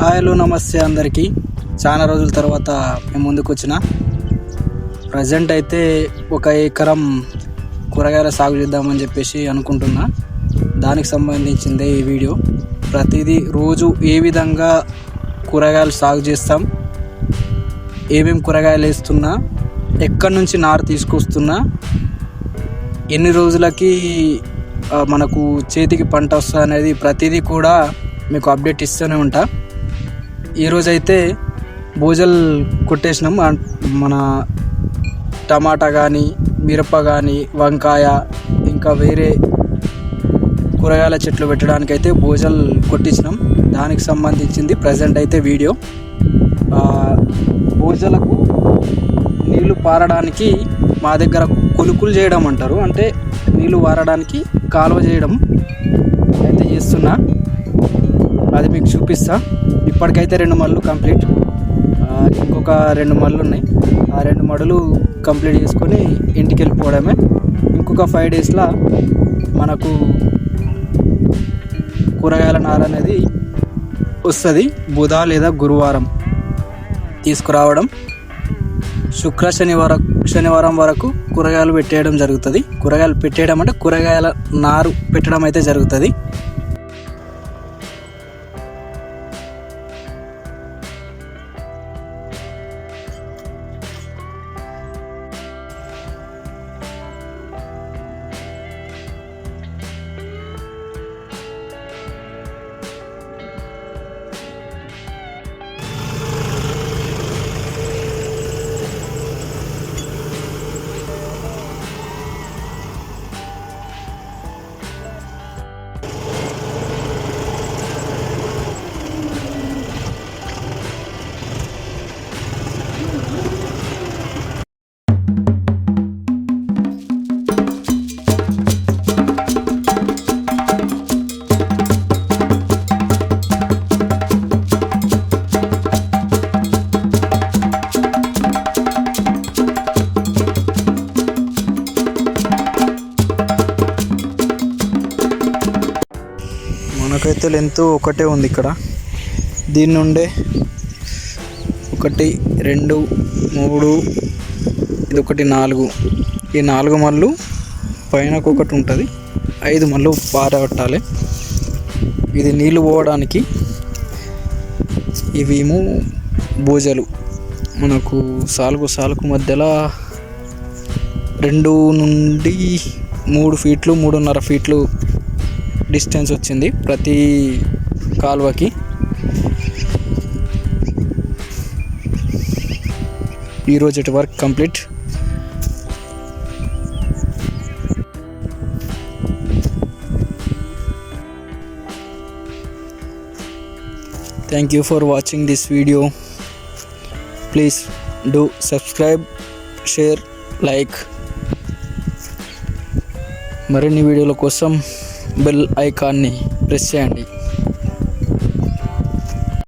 హాయ్లో నమస్తే అందరికీ. చాలా రోజుల తర్వాత మేము ముందుకు వచ్చిన. ప్రజెంట్ అయితే ఒక ఎకరం కూరగాయల సాగు చేద్దామని చెప్పేసి అనుకుంటున్నా. దానికి సంబంధించిందే ఈ వీడియో. ప్రతిదీ రోజు ఏ విధంగా కూరగాయలు సాగు చేస్తాం ఏమేమి కూరగాయలు వేస్తున్నా ఎక్కడి నుంచి నారు తీసుకొస్తున్నా ఎన్ని రోజులకి మనకు చేతికి పంట వస్తుంది అనేది ప్రతిదీ కూడా మీకు అప్డేట్ ఇస్తూనే ఉంటాను ఈరోజైతే భూజలు కొట్టేసినాం. మన టమాటా కానీ మిరప కానీ వంకాయ ఇంకా వేరే కూరగాయల చెట్లు పెట్టడానికి అయితే భూజలు కొట్టించినాం. దానికి సంబంధించింది ప్రజెంట్ అయితే వీడియో భూజలకు భోజలకు నీళ్ళు పారడానికి మా దగ్గర కొలుకులు చేయడం అంటారు. అంటే నీళ్ళు పారడానికి కాలువ చేయడం. అయితే చేస్తున్నా. అది మీకు చూపిస్తా. ఇప్పటికైతే రెండు మళ్ళు కంప్లీట్. ఇంకొక రెండు మళ్ళు ఉన్నాయి. ఆ రెండు మడులు కంప్లీట్ చేసుకొని ఇంటికి వెళ్ళిపోవడమే. ఇంకొక ఫైవ్ డేస్లో మనకు కూరగాయల నార అనేది వస్తుంది. బుధ లేదా గురువారం తీసుకురావడం. శుక్ర శనివారం శనివారం వరకు కూరగాయలు పెట్టేయడం జరుగుతుంది. కూరగాయలు పెట్టేయడం అంటే కూరగాయల నారు పెట్టడం అయితే జరుగుతుంది. నాకైతే లెంత్ ఒకటే ఉంది ఇక్కడ. దీని నుండే ఒకటి రెండు మూడు ఇది ఒకటి నాలుగు. ఈ నాలుగు మళ్ళు పైన ఒకటి ఉంటుంది. ఐదు మళ్ళు పారగట్టాలి ఇది నీళ్ళు పోవడానికి ఇవేమో బూజలు మనకు సాలుకు సాలుకు మధ్యలో రెండు నుండి మూడు ఫీట్లు మూడున్నర ఫీట్లు డిస్టెన్స్ వచ్చింది ప్రతి కాలువకి. ఈరోజు work complete. Thank you for watching this video please do subscribe share like మరిన్ని వీడియోల కోసం బెల్ ఐకాన్ని ప్రెస్ చేయండి.